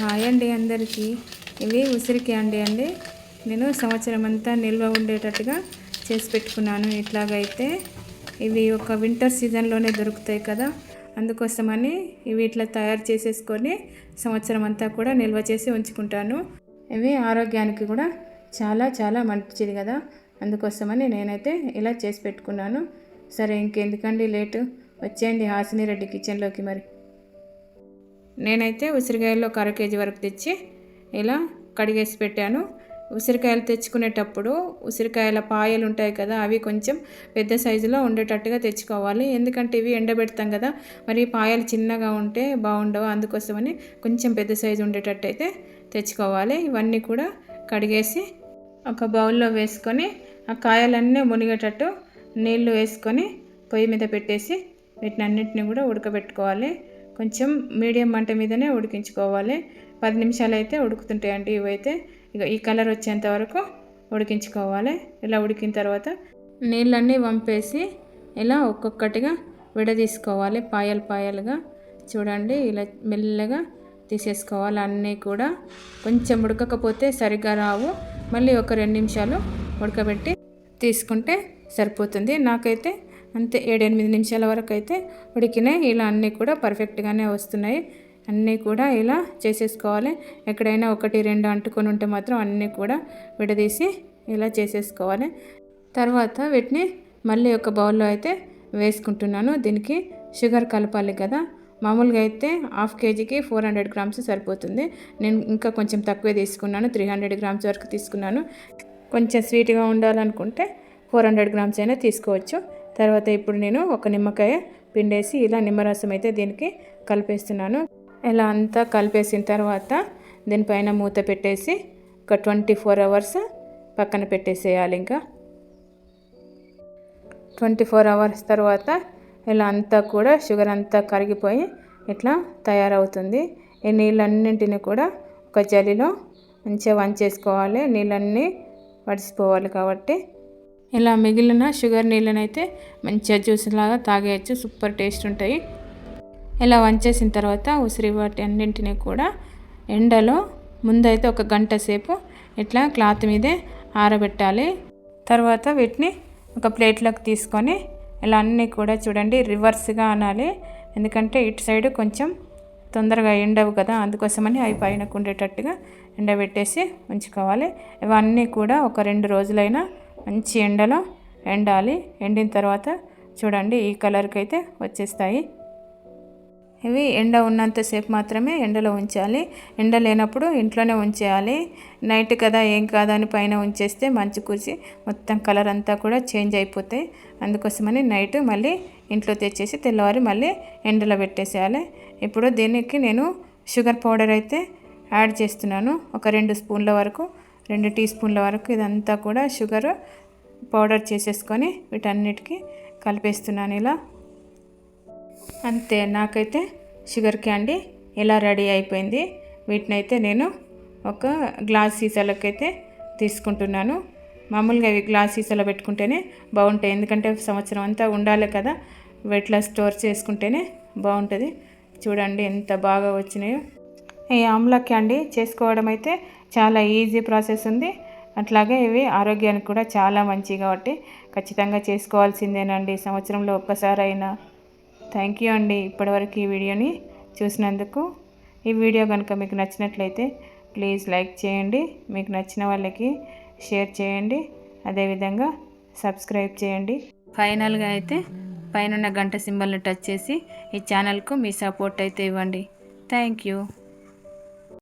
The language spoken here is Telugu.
హాయ్ అండి అందరికీ. ఇవి ఉసిరికి అండి అండి. నేను సంవత్సరం అంతా నిల్వ ఉండేటట్టుగా చేసి పెట్టుకున్నాను. ఇట్లాగైతే ఇవి ఒక వింటర్ సీజన్లోనే దొరుకుతాయి కదా. అందుకోసమని ఇవి ఇట్లా తయారు చేసేసుకొని సంవత్సరం అంతా కూడా నిల్వ చేసి ఉంచుకుంటాను. ఇవి ఆరోగ్యానికి కూడా చాలా చాలా మంచిది కదా. అందుకోసమని నేనైతే ఇలా చేసి పెట్టుకున్నాను. సరే ఇంకెందుకండి లేటు? వచ్చేయండి హాసిని రెడ్డి కిచెన్లోకి మరి. నేనైతే ఉసిరికాయల్లో అర కేజీ వరకు తెచ్చి ఇలా కడిగేసి పెట్టాను. ఉసిరికాయలు తెచ్చుకునేటప్పుడు ఉసిరికాయల పాయలు ఉంటాయి కదా అవి కొంచెం పెద్ద సైజులో ఉండేటట్టుగా తెచ్చుకోవాలి. ఎందుకంటే ఇవి ఎండబెడతాం కదా మరి పాయలు చిన్నగా ఉంటే బాగుండవు. అందుకోసమని కొంచెం పెద్ద సైజు ఉండేటట్టు అయితే తెచ్చుకోవాలి. ఇవన్నీ కూడా కడిగేసి ఒక బౌల్లో వేసుకొని ఆ కాయలన్నీ మునిగేటట్టు నీళ్ళు వేసుకొని పొయ్యి మీద పెట్టేసి వీటిని అన్నింటినీ కూడా ఉడకబెట్టుకోవాలి. కొంచెం మీడియం మంట మీదనే ఉడికించుకోవాలి. పది నిమిషాలు అయితే ఉడుకుతుంటాయండి ఇవైతే. ఇక ఈ కలర్ వచ్చేంత వరకు ఉడికించుకోవాలి. ఇలా ఉడికిన తర్వాత నీళ్ళన్నీ వంపేసి ఇలా ఒక్కొక్కటిగా విడదీసుకోవాలి. పాయలు పాయలుగా చూడండి ఇలా మెల్లగా తీసేసుకోవాలి. అన్నీ కూడా కొంచెం ఉడకకపోతే సరిగ్గా రావు. మళ్ళీ ఒక రెండు నిమిషాలు ఉడకబెట్టి తీసుకుంటే సరిపోతుంది. నాకైతే అంతే ఏడెనిమిది నిమిషాల వరకు అయితే ఉడికినాయి. ఇలా అన్నీ కూడా పర్ఫెక్ట్గానే వస్తున్నాయి. అన్నీ కూడా ఇలా చేసేసుకోవాలి. ఎక్కడైనా ఒకటి రెండు అంటుకొని ఉంటే మాత్రం అన్నీ కూడా విడదీసి ఇలా చేసేసుకోవాలి. తర్వాత వీటిని మళ్ళీ ఒక బౌల్లో అయితే వేసుకుంటున్నాను. దీనికి షుగర్ కలపాలి కదా. మామూలుగా అయితే హాఫ్ కేజీకి ఫోర్ హండ్రెడ్ గ్రామ్స్ సరిపోతుంది. నేను ఇంకా కొంచెం తక్కువే తీసుకున్నాను. త్రీ హండ్రెడ్ గ్రామ్స్ వరకు తీసుకున్నాను. కొంచెం స్వీట్గా ఉండాలనుకుంటే ఫోర్ హండ్రెడ్ గ్రామ్స్ అయినా తీసుకోవచ్చు. తర్వాత ఇప్పుడు నేను ఒక నిమ్మకాయ పిండేసి ఇలా నిమ్మరసం అయితే దీనికి కలిపేస్తున్నాను. ఇలా అంతా కలిపేసిన తర్వాత దీనిపైన మూత పెట్టేసి ఒక ట్వంటీ ఫోర్ అవర్స్ పక్కన పెట్టేసేయాలి ఇంకా. ట్వంటీ ఫోర్ అవర్స్ తర్వాత ఇలా అంతా కూడా షుగర్ అంతా కరిగిపోయి ఇట్లా తయారవుతుంది. ఈ నీళ్ళన్నింటినీ కూడా ఒక జలిలో మంచిగా వంచేసుకోవాలి. నీళ్ళన్నీ వడిసిపోవాలి కాబట్టి ఇలా మిగిలిన షుగర్ నీళ్ళనైతే మంచిగా జ్యూస్ లాగా తాగేయచ్చు. సూపర్ టేస్ట్ ఉంటాయి. ఇలా వంచేసిన తర్వాత ఉసిరి వాటి అన్నింటినీ కూడా ఎండలో ముందైతే ఒక గంట సేపు ఇట్లా క్లాత్ మీదే ఆరబెట్టాలి. తర్వాత వీటిని ఒక ప్లేట్లోకి తీసుకొని ఇలా అన్నీ కూడా చూడండి రివర్స్గా అనాలి. ఎందుకంటే ఇటు సైడ్ కొంచెం తొందరగా ఎండవు కదా అందుకోసమని అవి పైన ఉండేటట్టుగా ఎండబెట్టేసి ఉంచుకోవాలి. ఇవన్నీ కూడా ఒక రెండు రోజులైనా మంచి ఎండలో ఎండాలి. ఎండిన తర్వాత చూడండి ఈ కలర్కి అయితే వచ్చేస్తాయి. ఇవి ఎండ ఉన్నంతసేపు మాత్రమే ఎండలో ఉంచాలి. ఎండ లేనప్పుడు ఇంట్లోనే ఉంచేయాలి. నైట్ కదా ఏం కాదా అని పైన ఉంచేస్తే మంచు కూర్చి మొత్తం కలర్ అంతా కూడా చేంజ్ అయిపోతాయి. అందుకోసమని నైట్ మళ్ళీ ఇంట్లో తెచ్చేసి తెల్లవారి మళ్ళీ ఎండలో పెట్టేసేయాలి. ఇప్పుడు దీనికి నేను షుగర్ పౌడర్ అయితే యాడ్ చేస్తున్నాను. ఒక రెండు స్పూన్ల వరకు రెండు టీ స్పూన్ల వరకు ఇదంతా కూడా షుగర్ పౌడర్ చేసేసుకొని వీటన్నిటికీ కలిపేస్తున్నాను ఇలా. అంతే నాకైతే షుగర్ క్యాండీ ఇలా రెడీ అయిపోయింది. వీటినైతే నేను ఒక గ్లాస్ సీసాలకైతే తీసుకుంటున్నాను. మామూలుగా ఇవి గ్లాస్ సీసాలో పెట్టుకుంటేనే బాగుంటాయి. ఎందుకంటే సంవత్సరం అంతా ఉండాలి కదా. వెట్లా స్టోర్ చేసుకుంటేనే బాగుంటుంది. చూడండి ఎంత బాగా వచ్చినాయో. ఈ ఆమ్లా క్యాండీ చేసుకోవడం అయితే చాలా ఈజీ ప్రాసెస్ ఉంది. అట్లాగే ఇవి ఆరోగ్యానికి కూడా చాలా మంచి కాబట్టి ఖచ్చితంగా చేసుకోవాల్సిందేనండి. సంవత్సరంలో ఒక్కసారి అయినా థ్యాంక్ యూ అండి ఇప్పటివరకు ఈ వీడియోని చూసినందుకు. ఈ వీడియో కనుక మీకు నచ్చినట్లయితే ప్లీజ్ లైక్ చేయండి. మీకు నచ్చిన వాళ్ళకి షేర్ చేయండి. అదేవిధంగా సబ్స్క్రైబ్ చేయండి. ఫైనల్గా అయితే పైన గంట సింబల్ని టచ్ చేసి ఈ ఛానల్కు మీ సపోర్ట్ అయితే ఇవ్వండి. Thank you.